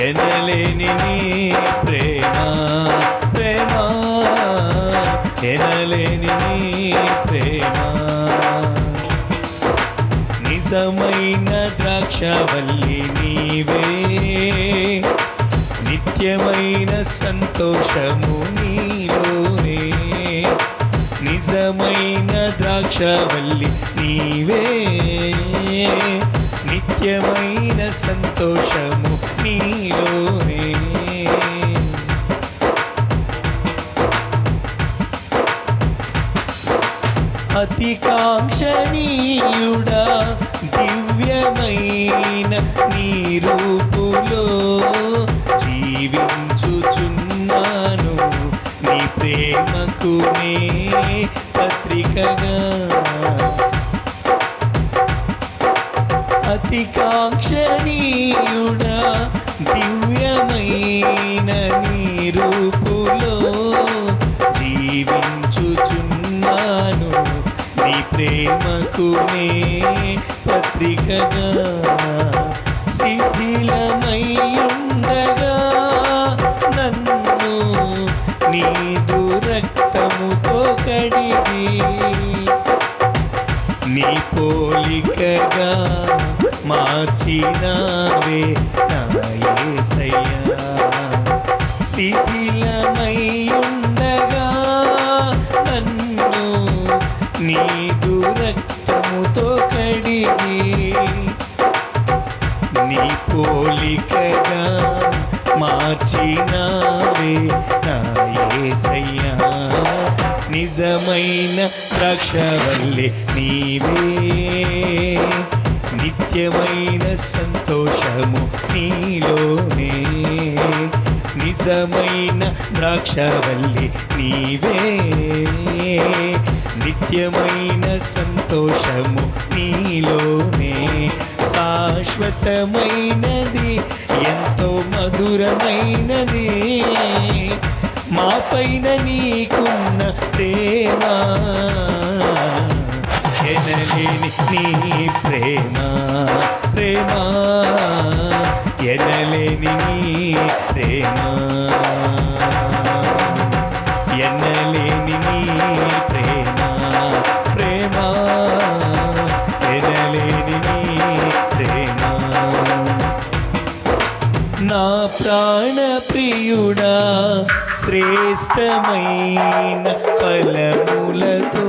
ఎనలేని నీ ప్రేమ ప్రేమ. ఎనలేని నీ ప్రేమ. నిజమైన ద్రాక్షవల్లి నీవే. నిత్యమైన సంతోషము నీలోనే. నిజమైన ద్రాక్షవల్లి నీవే. నిత్యమైన సంతోషము నీలోనే. అతి కాంక్షణీయుడా దివ్యమైన నీ రూపులో జీవించుచున్నాను. నీ ప్రేమకు నే పత్రికగా. అతికాక్షణీయుడా దివ్యమైన నీరూపులో జీవించుచున్నాను. నీ ప్రేమకు నే పత్రికగా శిథిలమయ్యుండగా. నన్ను నీదు రక్తముతో కడిగి నీ పోలికగా మార్చినావే నాయసయ్యా శిథిలమై ఉండగా నన్ను నీదు రక్తముతో కడిగి నీ పోలికగా మార్చినావే నాయసయ్యా నిజమైన రక్షవల్లి నీవే నిత్యమైన సంతోషము నీలోనే. నిజమైన ద్రాక్షవల్లి నీవే. నిత్యమైన సంతోషము నీలోనే. శాశ్వతమైనది ఎంతో మధురమైనది. మా పైన నీకున్న ప్రేమ ఎనలేని నీ ప్రేమ ప్రేమ. ఎనలేని నీ ప్రేమ. ఎనలేని నీ ప్రేమ ప్రేమ. ఎనలేని నీ ప్రేమ. నా ప్రాణ ప్రియుడా శ్రేష్టమైన ఫలములతో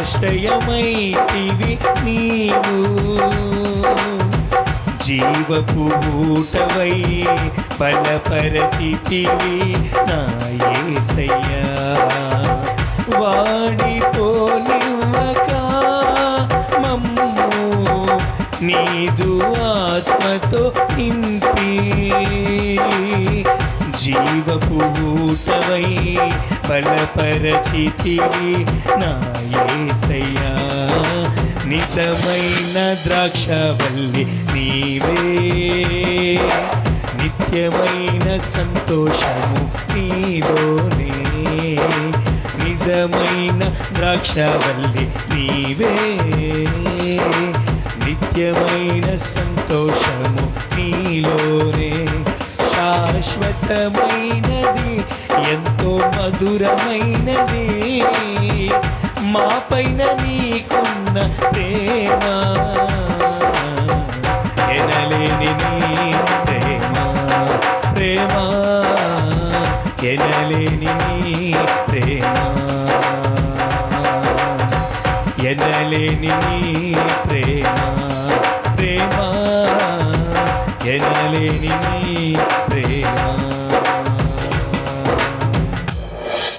ఆశ్రయమైతివి నీవు. జీవపు ఊటవై బలపరచితివి నా వాడితో నివ్వక మమ్ము నీదు ఆత్మతో నింపి. జీవపు ఊటవై బలపరచితివి నా నిజమైన ద్రాక్షవల్లి నీవే. నిత్యమైన సంతోషము నీలోనే. నిజమైన ద్రాక్షవల్లి నీవే. నిత్యమైన సంతోషము నీలోనే. శాశ్వతమైనది ఎంతో మధురమైనది. మా పైన నీకున్న ప్రేమ ఎనలేని నీ ప్రేమ ప్రేమ ఎనలేని నీ ప్రేమ ఎనలేని నీ